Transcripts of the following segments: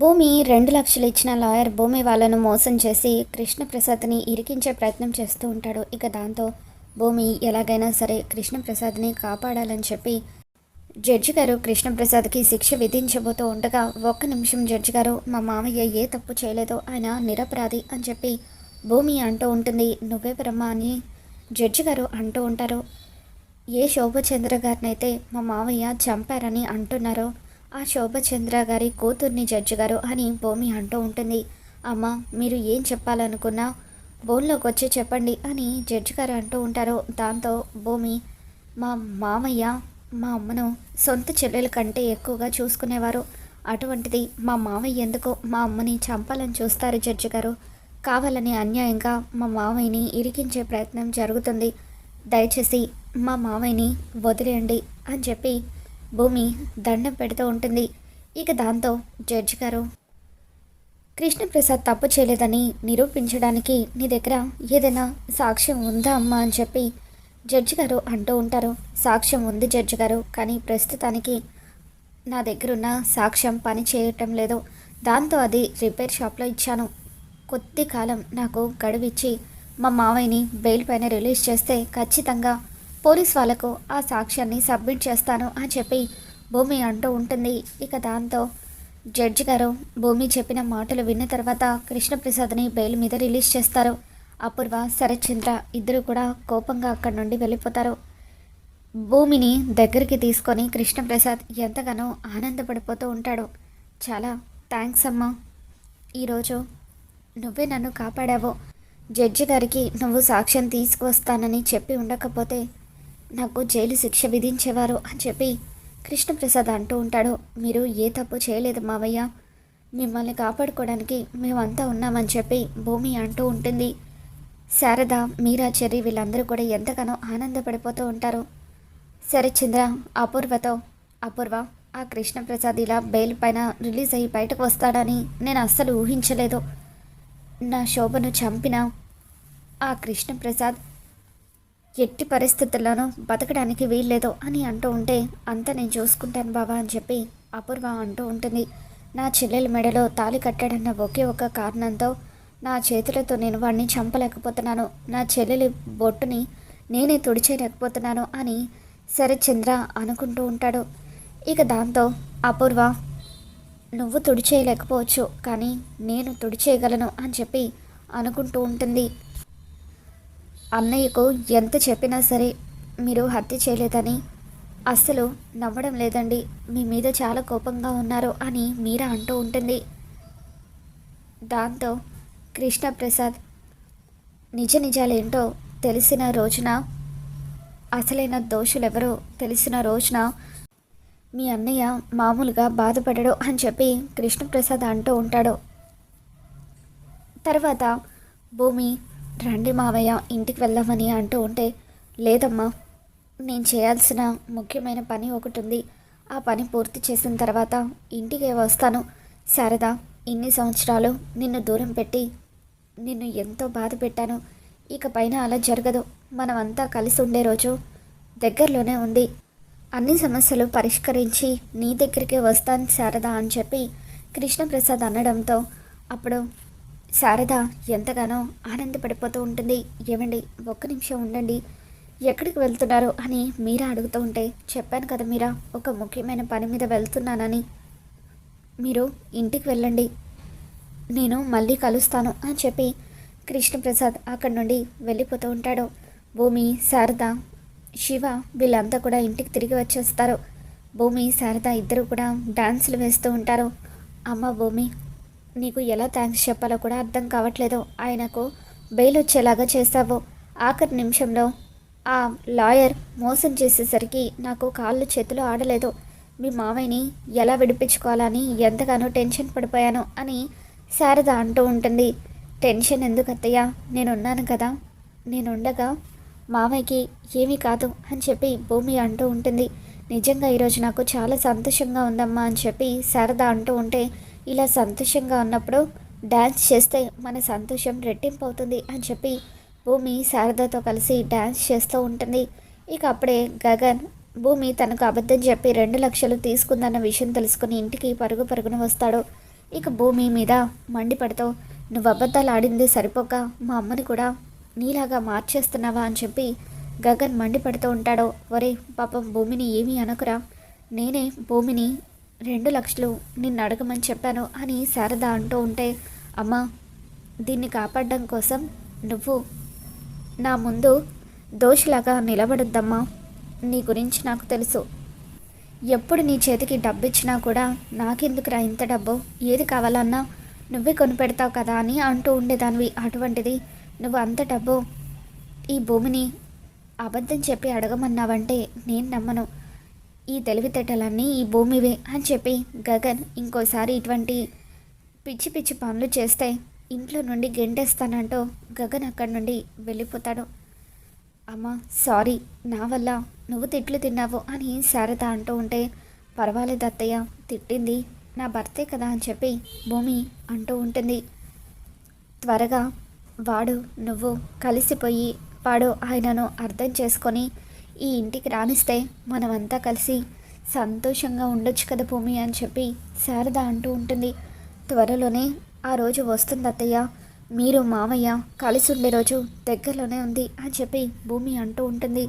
భూమి రెండు లక్షలు ఇచ్చిన లాయర్ భూమి వాళ్ళను మోసం చేసి కృష్ణప్రసాద్ని ఇరికించే ప్రయత్నం చేస్తూ ఉంటాడు. ఇక దాంతో భూమి ఎలాగైనా సరే కృష్ణప్రసాద్ని కాపాడాలని చెప్పి జడ్జి గారు కృష్ణప్రసాద్కి శిక్ష విధించబోతూ ఉండగా ఒక్క నిమిషం జడ్జి గారు మా మామయ్య ఏ తప్పు చేయలేదో ఆయన నిరపరాధి అని చెప్పి భూమి అంటూ ఉంటుంది. నువ్వే బ్రహ్మ అని జడ్జి గారు అంటూ ఉంటారు. ఏ శోభచంద్ర గారినైతే మా మావయ్య చంపారని అంటున్నారో ఆ శోభచంద్ర గారి కూతుర్ని జడ్జి గారు అని భూమి అంటూ ఉంటుంది. అమ్మ మీరు ఏం చెప్పాలనుకున్నా బోన్లోకి వచ్చి చెప్పండి అని జడ్జి గారు అంటూ ఉంటారు. దాంతో భూమి మా మామయ్య మా అమ్మను సొంత చెల్లెల కంటే ఎక్కువగా చూసుకునేవారు. అటువంటిది మా మామయ్య ఎందుకు మా అమ్మని చంపాలని చూస్తారు జడ్జి గారు? కావాలని అన్యాయంగా మా మామయ్యని ఇరికించే ప్రయత్నం జరుగుతుంది. దయచేసి మా మామయ్యని వదిలేయండి అని చెప్పి భూమి దండం పెడుతూ ఉంటుంది. ఇక దాంతో జడ్జి గారు కృష్ణప్రసాద్ తప్పు చేయలేదని నిరూపించడానికి నీ దగ్గర ఏదైనా సాక్ష్యం ఉందా అమ్మా అని చెప్పి జడ్జి గారు అంటూ ఉంటారు. సాక్ష్యం ఉంది జడ్జి గారు కానీ ప్రస్తుతానికి నా దగ్గరున్న సాక్ష్యం పని చేయటం లేదు. దాంతో అది రిపేర్ షాప్లో ఇచ్చాను. కొద్ది కాలం నాకు గడువిచ్చి మా మావయ్యని బెయిల్ పైన రిలీజ్ చేస్తే ఖచ్చితంగా పోలీస్ వాళ్ళకు ఆ సాక్ష్యాన్ని సబ్మిట్ చేస్తాను అని చెప్పి భూమి అంటూ ఉంటుంది. ఇక దాంతో జడ్జి గారు భూమి చెప్పిన మాటలు విన్న తర్వాత కృష్ణప్రసాద్ని బెయిల్ మీద రిలీజ్ చేస్తారు. అపూర్వ శరత్చంద్ర ఇద్దరు కూడా కోపంగా అక్కడి నుండి వెళ్ళిపోతారు. భూమిని దగ్గరికి తీసుకొని కృష్ణప్రసాద్ ఎంతగానో ఆనందపడిపోతూ ఉంటాడు. చాలా థ్యాంక్స్ అమ్మా. ఈరోజు నువ్వే నన్ను కాపాడావు. జడ్జి గారికి నువ్వు సాక్ష్యం తీసుకువస్తానని చెప్పి ఉండకపోతే నాకు జైలు శిక్ష విధించేవారు అని చెప్పి కృష్ణప్రసాద్ అంటూ ఉంటాడు. మీరు ఏ తప్పు చేయలేదు మావయ్య. మిమ్మల్ని కాపాడుకోవడానికి మేమంతా ఉన్నామని చెప్పి భూమి అంటూ ఉంటుంది. శారద మీరా చెర్రి వీళ్ళందరూ కూడా ఎంతగానో ఆనందపడిపోతూ ఉంటారు. సరే చంద్ర అపూర్వతో అపూర్వ ఆ కృష్ణప్రసాద్ ఇలా బెయిల్ పైన రిలీజ్ అయ్యి బయటకు వస్తాడని నేను అస్సలు ఊహించలేదు. నా శోభను చంపిన ఆ కృష్ణప్రసాద్ ఎట్టి పరిస్థితుల్లోనూ బతకడానికి వీల్లేదు అని అంటూ ఉంటే అంతా నేను చూసుకుంటాను బాబా అని చెప్పి అపూర్వ అంటూ ఉంటుంది. నా చెల్లెల మెడలో తాళి కట్టాడన్న ఒకే ఒక కారణంతో నా చేతులతో నేను వాడిని చంపలేకపోతున్నాను. నా చెల్లెలి బొట్టుని నేనే తుడిచేయలేకపోతున్నాను అని శరత్చంద్ర అనుకుంటూ ఉంటాడు. ఇక దాంతో అపూర్వ నువ్వు తుడిచేయలేకపోవచ్చు కానీ నేను తుడిచేయగలను అని చెప్పి అనుకుంటూ ఉంటుంది. అన్నయ్యకు ఎంత చెప్పినా సరే మీరు హత్య చేయలేదని అస్సలు నమ్మడం లేదండి. మీ మీద చాలా కోపంగా ఉన్నారు అని మీరా అంటూ ఉంటుంది. దాంతో కృష్ణప్రసాద్ నిజ నిజాలేంటో తెలిసిన రోజున అసలైన దోషులెవరో తెలిసిన రోజున మీ అన్నయ్య మామూలుగా బాధపడడు అని చెప్పి కృష్ణప్రసాద్ అంటూ ఉంటాడు. తర్వాత భూమి రండి మావయ్య ఇంటికి వెళ్దామని అంటూ ఉంటే లేదమ్మా నేను చేయాల్సిన ముఖ్యమైన పని ఒకటి ఉంది. ఆ పని పూర్తి చేసిన తర్వాత ఇంటికి వస్తాను. శారద ఇన్ని సంవత్సరాలు నిన్ను దూరం పెట్టి నిన్ను ఎంతో బాధ పెట్టాను. ఇక పైన అలా జరగదు. మనమంతా కలిసి ఉండే రోజు దగ్గరలోనే ఉంది. అన్ని సమస్యలు పరిష్కరించి నీ దగ్గరికే వస్తాను శారద అని చెప్పి కృష్ణప్రసాద్ అనడంతో అప్పుడు శారద ఎంతగానో ఆనందపడిపోతూ ఉంటుంది. ఏమండి ఒక్క నిమిషం ఉండండి. ఎక్కడికి వెళ్తున్నారు అని మీరా అడుగుతూ ఉంటే చెప్పాను కదా మీరా ఒక ముఖ్యమైన పని మీద వెళ్తున్నానని. మీరు ఇంటికి వెళ్ళండి. నేను మళ్ళీ కలుస్తాను అని చెప్పి కృష్ణప్రసాద్ అక్కడి నుండి వెళ్ళిపోతూ ఉంటాడు. భూమి శారద శివ వీళ్ళంతా కూడా ఇంటికి తిరిగి వచ్చేస్తారు. భూమి శారద ఇద్దరు కూడా డాన్సులు వేస్తూ ఉంటారు. అమ్మ భూమి నీకు ఎలా థ్యాంక్స్ చెప్పాలో కూడా అర్థం కావట్లేదు. ఆయనకు బెయిల్ వచ్చేలాగా చేశావు ఆఖరి నిమిషంలో ఆ లాయర్ మోసం చేసేసరికి నాకు కాళ్ళు చేతులు ఆడలేదు. మీ మావయ్యని ఎలా విడిపించుకోవాలని ఎంతగానో టెన్షన్ పడిపోయాను అని శారద అంటూ ఉంటుంది. టెన్షన్ ఎందుకు అత్తయ్య? నేనున్నాను కదా. నేనుండగా మామయ్యకి ఏమీ కాదు అని చెప్పి భూమి అంటూ ఉంటుంది. నిజంగా ఈరోజు నాకు చాలా సంతోషంగా ఉందమ్మా అని చెప్పి శారద అంటూ ఉంటే ఇలా సంతోషంగా ఉన్నప్పుడు డ్యాన్స్ చేస్తే మన సంతోషం రెట్టింపు అవుతుంది అని చెప్పి భూమి శారదతో కలిసి డ్యాన్స్ చేస్తూ ఉంటుంది. ఇక అప్పుడే గగన్ భూమి తనకు అబద్ధం చెప్పి రెండు లక్షలు తీసుకుందన్న విషయం తెలుసుకుని ఇంటికి పరుగు పరుగున వస్తాడు. ఇక భూమి మీద మండిపడుతూ నువ్వు అబద్ధాలు ఆడింది సరిపోక మా అమ్మని కూడా నీలాగా మార్చేస్తున్నావా? అని చెప్పి గగన్ మండిపడుతూ ఉంటాడో. ఒరే పాపం భూమిని ఏమీ అనకురా. నేనే భూమిని రెండు లక్షలు నిన్ను అడగమని చెప్పాను అని శారద అంటూ ఉంటే అమ్మా దీన్ని కాపాడడం కోసం నువ్వు నా ముందు దోషిలాగా నిలబడద్దమ్మా. నీ గురించి నాకు తెలుసు. ఎప్పుడు నీ చేతికి డబ్బు ఇచ్చినా కూడా నాకెందుకురా ఇంత డబ్బు? ఏది కావాలన్నా నువ్వే కొనిపెడతావు కదా అని అంటూ ఉండేదానివి. అటువంటిది నువ్వు అంత డబ్బు ఈ భూమిని అబద్ధం చెప్పి అడగమన్నావంటే నేను నమ్మను. ఈ తెలివితేటలన్నీ ఈ భూమివే అని చెప్పి గగన్ ఇంకోసారి ఇటువంటి పిచ్చి పిచ్చి పనులు చేస్తే ఇంట్లో నుండి గెంటేస్తానంటూ గగన్ అక్కడి నుండి వెళ్ళిపోతాడు. అమ్మ సారీ నా వల్ల నువ్వు తిట్లు తిన్నావు అని శారద అంటూ ఉంటే పర్వాలేదు అత్తయ్య తిట్టింది నా భర్తే కదా అని చెప్పి భూమి అంటూ ఉంటుంది. త్వరగా వాడు నువ్వు కలిసిపోయి వాడు ఆయనను అర్థం చేసుకొని ఈ ఇంటికి రానిస్తే మనమంతా కలిసి సంతోషంగా ఉండొచ్చు కదా భూమి అని చెప్పి శారద అంటూ ఉంటుంది. త్వరలోనే ఆ రోజు వస్తుంది అత్తయ్య. మీరు మామయ్య కలిసి ఉండే రోజు దగ్గరలోనే ఉంది అని చెప్పి భూమి అంటూ ఉంటుంది.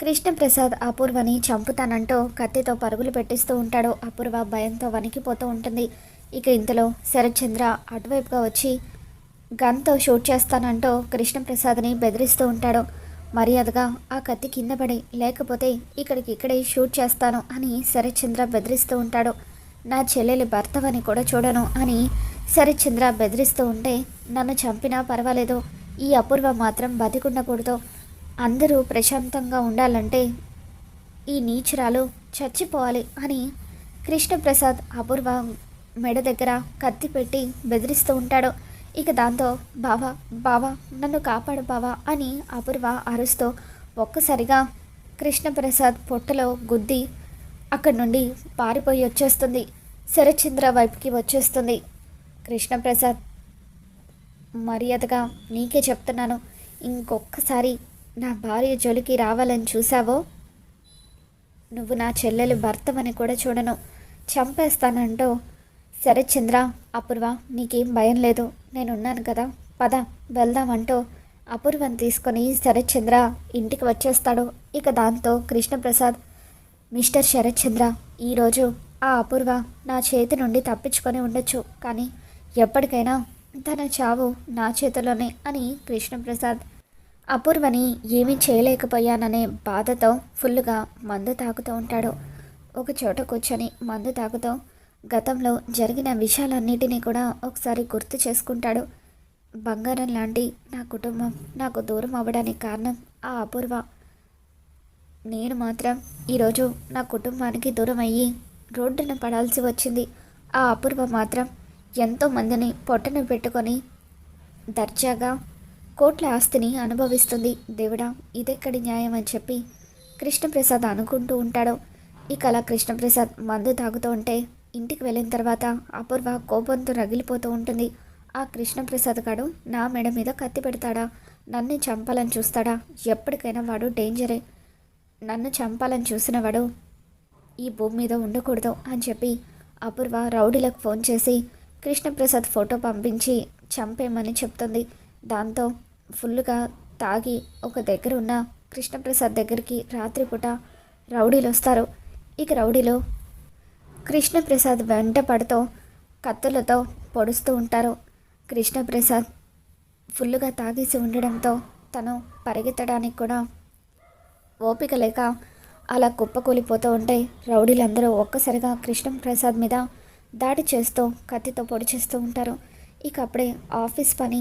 కృష్ణప్రసాద్ అపూర్వని చంపుతానంటూ కత్తితో పరుగులు పెట్టిస్తూ ఉంటాడు. అపూర్వ భయంతో వణికిపోతూ ఉంటుంది. ఇక ఇంతలో శరత్చంద్ర అటువైపుగా వచ్చి గన్తో షూట్ చేస్తానంటూ కృష్ణప్రసాద్ని బెదిరిస్తూ ఉంటాడు. మర్యాదగా ఆ కత్తి కింద పడి లేకపోతే ఇక్కడికి ఇక్కడే షూట్ చేస్తాను అని శరత్చంద్ర బెదిరిస్తూ ఉంటాడు. నా చెల్లెలి భర్తవని కూడా చూడను అని శరత్చంద్ర బెదిరిస్తూ ఉంటే నన్ను చంపినా పర్వాలేదు. ఈ అపూర్వ మాత్రం బతికుండకూడదు అందరూ ప్రశాంతంగా ఉండాలంటే ఈ నీచురాలు చచ్చిపోవాలి అని కృష్ణప్రసాద్ అపూర్వ మెడ దగ్గర కత్తి పెట్టి బెదిరిస్తూ ఉంటాడు. ఇక దాంతో బావా బావా నన్ను కాపాడు బావా అని అపూర్వ అరుస్తూ ఒక్కసారిగా కృష్ణప్రసాద్ పొట్టలో గుద్ది అక్కడి నుండి పారిపోయి వచ్చేస్తుంది. శరచంద్ర వైపుకి వచ్చేస్తుంది. కృష్ణప్రసాద్ మర్యాదగా నీకే చెప్తున్నాను. ఇంకొక్కసారి నా భార్య జోలికి రావాలని చూసావో నువ్వు నా చెల్లెలు భర్తవని కూడా చూడను. చంపేస్తానంటూ శరత్చంద్ర అపూర్వ నీకేం భయం లేదు. నేనున్నాను కదా. పద వెళ్దామంటూ అపూర్వని తీసుకొని శరత్చంద్ర ఇంటికి వచ్చేస్తాడు. ఇక దాంతో కృష్ణప్రసాద్ మిస్టర్ శరత్చంద్ర ఈరోజు ఆ అపూర్వ నా చేతి నుండి తప్పించుకొని ఉండొచ్చు. కానీ ఎప్పటికైనా తన చావు నా చేతిలోనే అని కృష్ణప్రసాద్ అపూర్వని ఏమీ చేయలేకపోయాననే బాధతో ఫుల్గా మందు తాగుతూ ఉంటాడు. ఒక చోట కూర్చొని మందు తాగుతూ గతంలో జరిగిన విషయాలన్నిటినీ కూడా ఒకసారి గుర్తు చేసుకుంటాడు. బంగారం లాంటి నా కుటుంబం నాకు దూరం అవ్వడానికి కారణం ఆ అపూర్వ. నేను మాత్రం ఈరోజు నా కుటుంబానికి దూరం అయ్యి రోడ్డున పడాల్సి వచ్చింది. ఆ అపూర్వ మాత్రం ఎంతో మందిని పొట్టన పెట్టుకొని దర్జాగా కోట్ల ఆస్తిని అనుభవిస్తుంది. దేవుడా ఇదెక్కడి న్యాయం అని చెప్పి కృష్ణప్రసాద్ అనుకుంటూ ఉంటాడు. ఇక అలా కృష్ణప్రసాద్ మందు తాగుతూ ఉంటే ఇంటికి వెళ్ళిన తర్వాత అపూర్వ కోపంతో రగిలిపోతూ ఉంటుంది. ఆ కృష్ణప్రసాద్ గాడు నా మెడ మీద కత్తి పెడతాడా? నన్ను చంపాలని చూస్తాడా? ఎప్పటికైనా వాడు డేంజరే. నన్ను చంపాలని చూసిన వాడు ఈ భూమి మీద ఉండకూడదు అని చెప్పి అపూర్వ రౌడీలకు ఫోన్ చేసి కృష్ణప్రసాద్ ఫోటో పంపించి చంపేయమని చెప్తుంది. దాంతో ఫుల్గా తాగి ఒక దగ్గర ఉన్న కృష్ణప్రసాద్ దగ్గరికి రాత్రిపూట రౌడీలు వస్తారు ఇక రౌడీలో కృష్ణప్రసాద్ వెంట పడుతూ కత్తులతో పొడుస్తూ ఉంటారు. కృష్ణప్రసాద్ ఫుల్లుగా తాగేసి ఉండడంతో తను పరిగెత్తడానికి కూడా ఓపిక లేక అలా కుప్పకూలిపోతూ ఉంటే రౌడీలందరూ ఒక్కసారిగా కృష్ణప్రసాద్ మీద దాడి చేస్తూ కత్తితో పొడి చేస్తూ ఉంటారు. ఇక అప్పుడే ఆఫీస్ పని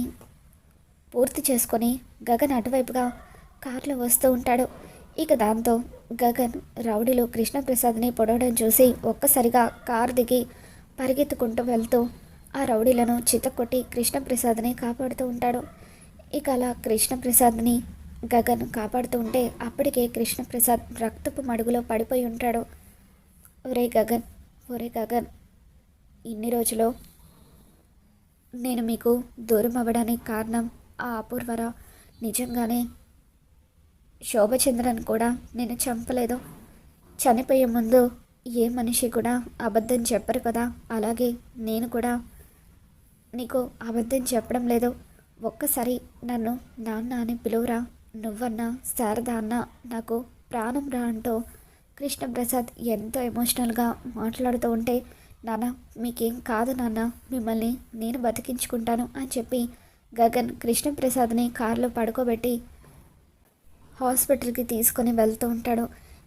పూర్తి చేసుకొని గగన్ అటువైపుగా కార్లో వస్తూ ఉంటాడు. ఇక దాంతో గగన్ రౌడీలు కృష్ణప్రసాద్ని పొడవడం చూసి ఒక్కసారిగా కారు దిగి పరిగెత్తుకుంటూ వెళ్తూ ఆ రౌడీలను చితకొట్టి కృష్ణప్రసాద్ని కాపాడుతూ ఉంటాడు. ఇక అలా కృష్ణప్రసాద్ని గగన్ కాపాడుతూ ఉంటే అప్పటికే కృష్ణప్రసాద్ రక్తపు మడుగులో పడిపోయి ఉంటాడు. ఒరే గగన్ ఒరే గగన్ ఇన్ని రోజులు నేను మీకు దూరం అవ్వడానికి కారణం ఆ అపూర్వరా? నిజంగానే శోభచంద్రన్ కూడా నేను చంపలేదు. చనిపోయే ముందు ఏ మనిషి కూడా అబద్ధం చెప్పరు కదా. అలాగే నేను కూడా నీకు అబద్ధం చెప్పడం లేదు. ఒక్కసారి నన్ను నాన్న అని పిలువురా. నువ్వన్నా శారద అన్న నాకు ప్రాణం రా అంటూ కృష్ణప్రసాద్ ఎంతో ఎమోషనల్గా మాట్లాడుతూ ఉంటే నాన్న మీకేం కాదు నాన్న. మిమ్మల్ని నేను బతికించుకుంటాను అని చెప్పి గగన్ కృష్ణప్రసాద్ని కారులో పడుకోబెట్టి హాస్పిటల్కి తీసుకొని వెళ్తూ ఉంటాడు.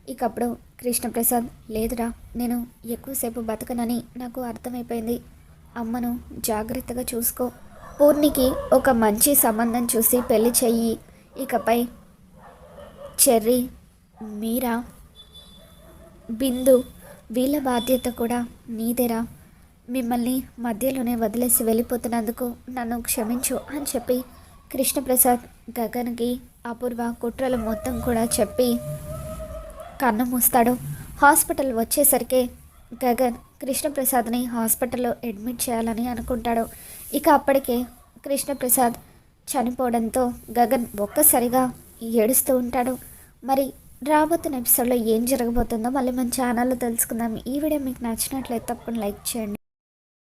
ఇక అప్పుడు కృష్ణప్రసాద్ లేదురా నేను ఎక్కువసేపు బతకనని నాకు అర్థమైపోయింది. అమ్మను జాగ్రత్తగా చూసుకో. పూర్ణికి ఒక మంచి సంబంధం చూసి పెళ్ళి చెయ్యి. ఇకపై చెర్రీ మీరా బిందు వీళ్ళ బాధ్యత కూడా నీదేరా. మిమ్మల్ని మధ్యలోనే వదిలేసి వెళ్ళిపోతున్నందుకు నన్ను క్షమించు అని చెప్పి కృష్ణప్రసాద్ గగన్కి అపూర్వ కుట్రలు మొత్తం కూడా చెప్పి కన్ను మూస్తాడు. హాస్పిటల్ వచ్చేసరికి గగన్ కృష్ణప్రసాద్ని హాస్పిటల్లో అడ్మిట్ చేయాలని అనుకుంటాడు. ఇక అప్పటికే కృష్ణప్రసాద్ చనిపోవడంతో గగన్ ఒక్కసారిగా ఏడుస్తూ ఉంటాడు. మరి రాబోతున్న ఎపిసోడ్లో ఏం జరగబోతుందో మళ్ళీ మన ఛానల్లో తెలుసుకుందాం. ఈ వీడియో మీకు నచ్చినట్లయితే తప్పకుండా లైక్ చేయండి.